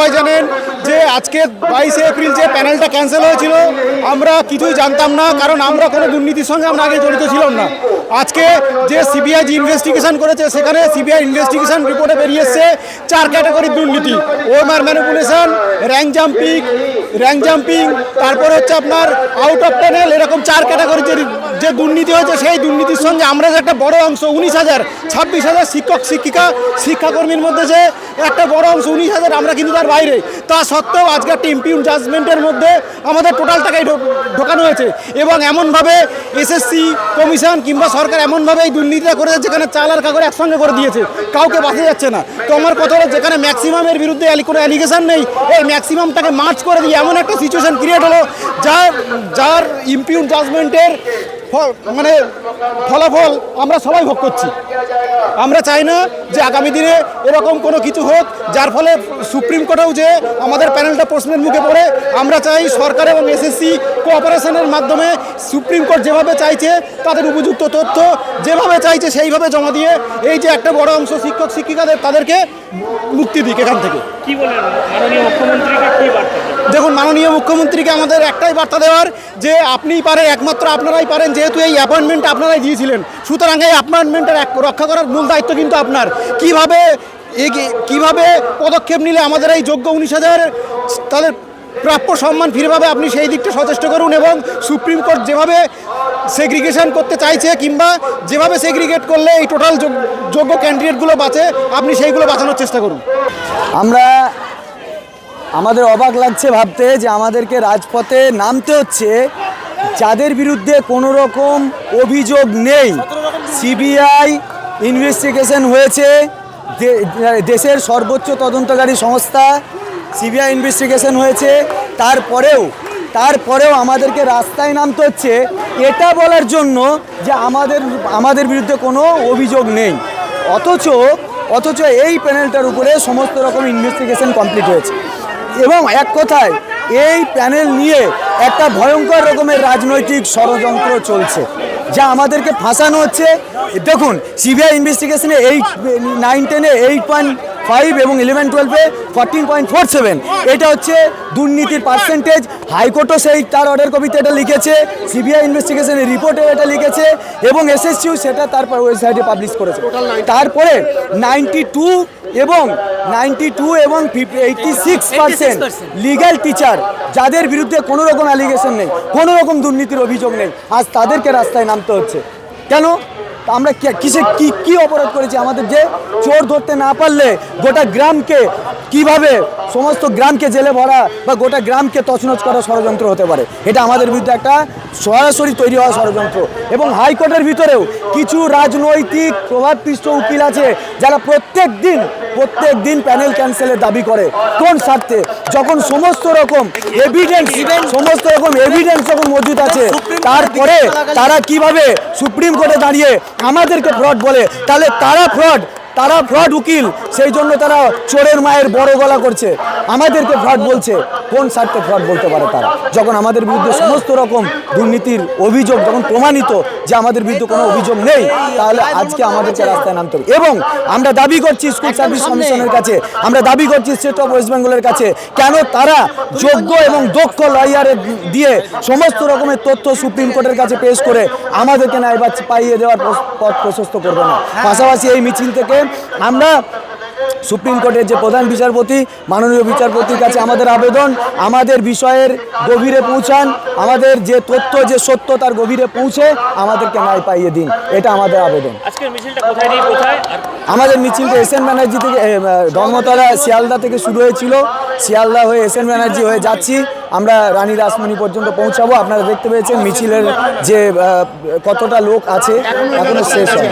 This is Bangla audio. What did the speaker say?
সবাই জানেন যে আজকে বাইশে এপ্রিল যে প্যানেলটা ক্যান্সেল হয়েছিল, আমরা কিছুই জানতাম না, কারণ আমরা কোনো দুর্নীতির সঙ্গে আমরা আগে জড়িত ছিলাম না। আজকে যে সিবিআই যে ইনভেস্টিগেশন করেছে, সেখানে সিবিআই ইনভেস্টিগেশন রিপোর্টে বেরিয়ে এসছে চার ক্যাটাগরির দুর্নীতি। OMR manipulation rank jumping rank jumping তারপর হচ্ছে আপনার আউট অফ প্যানেল এরকম চার ক্যাটাগরি যে যে দুর্নীতি হয়েছে, সেই দুর্নীতির সঙ্গে আমরা যে একটা বড় অংশ, উনিশ হাজার, ছাব্বিশ হাজার শিক্ষক, শিক্ষিকা, শিক্ষাকর্মীর মধ্যে যে একটা বড় অংশ, উনিশ হাজার, আমরা কিন্তু তার বাইরে। তা সত্ত্বেও আজকে একটা ইম্পিউন জাজমেন্টের মধ্যে আমাদের টোটাল টাকাই ঢোকানো হয়েছে। এবং এমনভাবে এসএসসি কমিশন কিংবা সরকার এমনভাবে এই দুর্নীতিটা করেছে যেখানে চাল আর কাগজ একসঙ্গে করে দিয়েছে। কাউকে বাঁচা যাচ্ছে না। তো আমার কথা হলো, যেখানে ম্যাক্সিমামের বিরুদ্ধে কোনো অ্যালিগেশন নেই, এই ম্যাক্সিমামটাকে মার্চ করে দিয়ে এমন একটা সিচুয়েশন ক্রিয়েট হলো যার যার ইম্পিউন জাজমেন্টের মানে ফলাফল আমরা সবাই ভোগ করছি। আমরা চাই না যে আগামী দিনে এরকম কোনো কিছু হোক, যার ফলে সুপ্রিম কোর্টেও যে আমাদের প্যানেলটা প্রশ্নের মুখে পড়ে, আমরা চাই সরকার এবং এসএসসি কোঅপারেশনের মাধ্যমে সুপ্রিম কোর্ট যেভাবে চাইছে, তাদের উপযুক্ত তথ্য যেভাবে চাইছে, সেইভাবে জমা দিয়ে এই যে একটা বড় অংশ শিক্ষক, শিক্ষিকাদের, তাদেরকে মুক্তি দিক এখান থেকে। কি বলেন? মাননীয় মুখ্যমন্ত্রীকে কি বার্তা? দেখুন, মাননীয় মুখ্যমন্ত্রীকে আমাদের একটাই বার্তা দেওয়ার যে আপনিই পারেন একমাত্র আপনারাই পারেন, যেহেতু এই অ্যাপয়েন্টমেন্ট আপনারাই দিয়েছিলেন। সুতরাং এই অ্যাপয়েন্টমেন্টের রক্ষা করার মূল দায়িত্ব কিন্তু আপনার। কীভাবে কীভাবে পদক্ষেপ নিলে আমাদের এই যোগ্য উনিশ হাজার তাদের প্রাপ্য সম্মান ফিরে পাবে, আপনি সেই দিকটা সচেষ্ট করুন এবং সুপ্রিম কোর্ট যেভাবে সেগ্রিগেশন করতে চাইছে কিংবা যেভাবে সেগ্রিগেট করলে এই টোটাল যোগ্য ক্যান্ডিডেটগুলো বাঁচে, আপনি সেইগুলো বাঁচানোর চেষ্টা করুন। আমরা আমাদের অবাক লাগছে ভাবতে যে আমাদেরকে রাজপথে নামতে হচ্ছে যাদের বিরুদ্ধে কোনো রকম অভিযোগ নেই। সিবিআই ইনভেস্টিগেশন হয়েছে। দেশের সর্বোচ্চ তদন্তকারী সংস্থা সিবিআই ইনভেস্টিগেশন হয়েছে। তারপরেও তারপরেও আমাদেরকে রাস্তায় নামতে হচ্ছে। এটা বলার জন্য যে আমাদের আমাদের বিরুদ্ধে কোনো অভিযোগ নেই। অথচ অথচ এই প্যানেলটার উপরে সমস্ত রকম ইনভেস্টিগেশন কমপ্লিট হয়েছে। এবং এক কথায়, এই প্যানেল নিয়ে একটা ভয়ঙ্কর রকমের রাজনৈতিক ষড়যন্ত্র চলছে, যা আমাদেরকে ফাঁসানো হচ্ছে। দেখুন সিবিআই ইনভেস্টিগেশনে এইট নাইন টেনে এইট পয়েন্ট ফাইভ এবং ইলেভেন টুয়েলভে ফোরটিন পয়েন্ট ফোর সেভেন। এটা হচ্ছে দুর্নীতির পার্সেন্টেজ হাইকোর্টও সেই তার অর্ডার কপিতে এটা লিখেছে সিবিআই ইনভেস্টিগেশনের রিপোর্টে এটা লিখেছে এবং এসএসসিও সেটা তারপর ওয়েবসাইটে পাবলিশ করেছে। তারপরে নাইনটি টু এবং নাইনটি টু এবং eighty six percent legal teacher যাদের বিরুদ্ধে কোনো রকম অ্যালিগেশন নেই কোনো রকম দুর্নীতির অভিযোগ নেই আজ তাদেরকে রাস্তায় নামতে হচ্ছে। কেন? আমরা কিসে কি কি অপরাধ করেছি? আমাদের যে চোর ধরতে না পারলে গোটা গ্রামকে কীভাবে সমস্ত গ্রামকে জেলে ভরা বা গোটা গ্রামকে তছনছ করা ষড়যন্ত্র হতে পারে? এটা আমাদের বিরুদ্ধে একটা সরাসরি তৈরি হওয়া ষড়যন্ত্র। এবং হাইকোর্টের ভিতরেও কিছু রাজনৈতিক প্রভাবপৃষ্ট উকিল আছে যারা প্রত্যেক দিন প্রত্যেক দিন প্যানেল ক্যান্সেলের দাবি করে। কোন স্বার্থে? যখন সমস্ত রকম এভিডেন্স সমস্ত রকম এভিডেন্স যখন মজুদ আছে তারপরে তারা কীভাবে সুপ্রিম কোর্টে দাঁড়িয়ে আমাদেরকে ফ্রড বলে? তাহলে তারা ফ্রড তারা ফ্রড উকিল সেই জন্য তারা চোরের মায়ের বড় গলা করছে। আমাদেরকে ফ্রড বলছে কোন স্বার্থে ফ্রড বলতে পারে তারা? যখন আমাদের বিরুদ্ধে সমস্ত রকম দুর্নীতির অভিযোগ যখন প্রমাণিত যে আমাদের বিরুদ্ধে কোনো অভিযোগ নেই তাহলে আজকে আমাদেরকে রাস্তায় নামতে হবে। এবং আমরা দাবি করছি স্কুল সার্ভিস কমিশনের কাছে আমরা দাবি করছি স্টেট অফ ওয়েস্ট বেঙ্গলের কাছে কেন তারা যোগ্য এবং দক্ষ লয়ারে দিয়ে সমস্ত রকমের তথ্য সুপ্রিম কোর্টের কাছে পেশ করে আমাদেরকে ন্যায় বাচ্চা পাইয়ে দেওয়ার পথ- পথ প্রশস্ত করবে না। পাশাপাশি এই মিছিল থেকে আমরা সুপ্রিম কোর্টের যে প্রধান বিচারপতি মাননীয় বিচারপতির কাছে আমাদের আবেদন আমাদের বিষয়ের গভীরে পৌঁছান আমাদের যে তথ্য যে সত্য তার গভীরে পৌঁছে আমাদেরকে ন্যায় পাইয়ে দিন। এটা আমাদের আবেদন। আমাদের মিছিলটা এস এন ব্যানার্জি থেকে ধর্মতলা শিয়ালদা থেকে শুরু হয়েছিল। শিয়ালদা হয়ে এস এন ব্যানার্জি হয়ে যাচ্ছি। আমরা রানী রাসমণি পর্যন্ত পৌঁছাবো। আপনারা দেখতে পেয়েছেন মিছিলের যে কতটা লোক আছে এখনও শেষ হয়